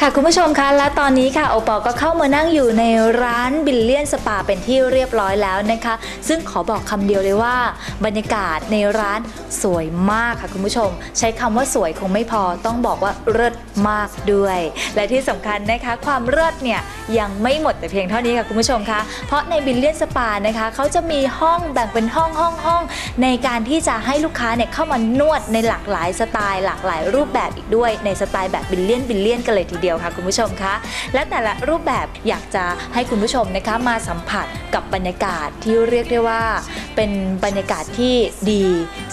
ค่ะคุณผู้ชมคะและตอนนี้ค่ะโอปอก็เข้ามานั่งอยู่ในร้านบิลเลียนสปาเป็นที่เรียบร้อยแล้วนะคะ ซึ่งขอบอกคำเดียวเลยว่า บรรยากาศในร้านสวยมากค่ะคุณผู้ชม ใช้คำว่าสวยคงไม่พอต้องบอกว่าเลิศ มากด้วย และที่สำคัญนะคะ ความเลิศเนี่ยยังไม่หมดแต่เพียงเท่านี้ค่ะคุณผู้ชมคะเพราะในบิลเลียนสปานะคะเขาจะมีห้องแบ่งเป็นห้องห้องห้องในการที่จะให้ลูกค้าเนี่ยเข้ามานวดในหลากหลายสไตล์ หลากหลายรูปแบบอีกด้วยในสไตล์แบบบิลเลียนบิลเลียนกันเลยทีเดียวค่ะคุณผู้ชมคะและแต่ละรูปแบบอยากจะให้คุณผู้ชมนะคะมาสัมผัสกับบรรยากาศที่เรียกได้ว่า เป็นบรรยากาศที่ดี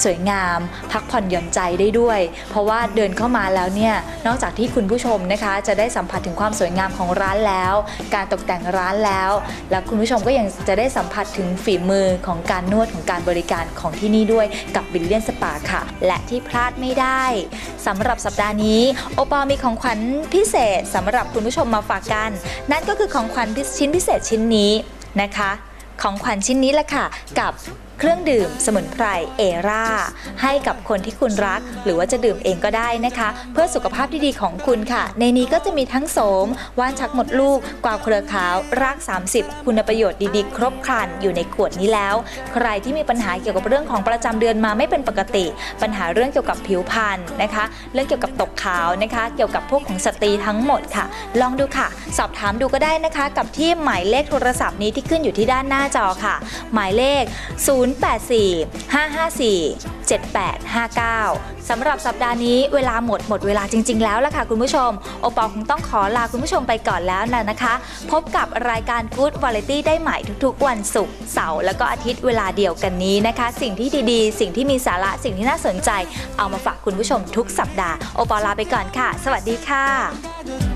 สวยงาม พักผ่อนหย่อนใจได้ด้วย เพราะว่าเดินเข้ามาแล้วเนี่ยนอกจากที่คุณผู้ชมนะคะ จะได้สัมผัสถึงความสวยงามของร้านแล้ว การตกแต่งร้านแล้ว แล้วคุณผู้ชมก็ยังจะได้สัมผัสถึงฝีมือของการนวดของการบริการของที่นี่ด้วยกับบิลเลียนสปาค่ะ และที่พลาดไม่ได้สำหรับสัปดาห์นี้ โอปอมีของขวัญพิเศษสำหรับคุณผู้ชมมาฝากกัน นั่นก็คือของขวัญชิ้นพิเศษชิ้นนี้นะคะ ของขวัญชิ้นนี้แหละค่ะกับเครื่องดื่มสมุนไพรเอราให้กับคนที่คุณรัก หรือว่าจะดื่มเองก็ได้นะคะ เพื่อสุขภาพที่ดีของคุณค่ะ ในนี้ก็จะมีทั้งโสม ว่านชักหมดลูก กวาวเครือขาว ราก 30 คุณประโยชน์ดีๆ ครบครันอยู่ในขวดนี้แล้ว ใครที่มีปัญหาเกี่ยวกับเรื่องของประจำเดือนมาไม่เป็นปกติ ปัญหาเรื่องเกี่ยวกับผิวพรรณนะคะ เรื่องเกี่ยวกับตกขาวนะคะ เกี่ยวกับพวกของสตรีทั้งหมดค่ะ ลองดูค่ะ สอบถามดูก็ได้นะคะ กับที่หมายเลขโทรศัพท์นี้ที่ขึ้นอยู่ที่ด้านหน้าจอค่ะ หมายเลข084 554 7859 สำหรับสัปดาห์นี้เวลาหมดหมดเวลาจริง ๆ แล้วล่ะค่ะคุณผู้ชม โอปอลคงต้องขอลาคุณผู้ชมไปก่อนแล้วนะนะคะ พบกับรายการ Good Variety ได้ใหม่ทุกๆ วันศุกร์เสาร์แล้วก็อาทิตย์เวลาเดียวกันนี้นะคะ สิ่งที่ดีๆ สิ่งที่มีสาระสิ่งที่น่าสนใจ เอามาฝากคุณผู้ชมทุกสัปดาห์โอปอลลาไปก่อนค่ะ สวัสดีค่ะ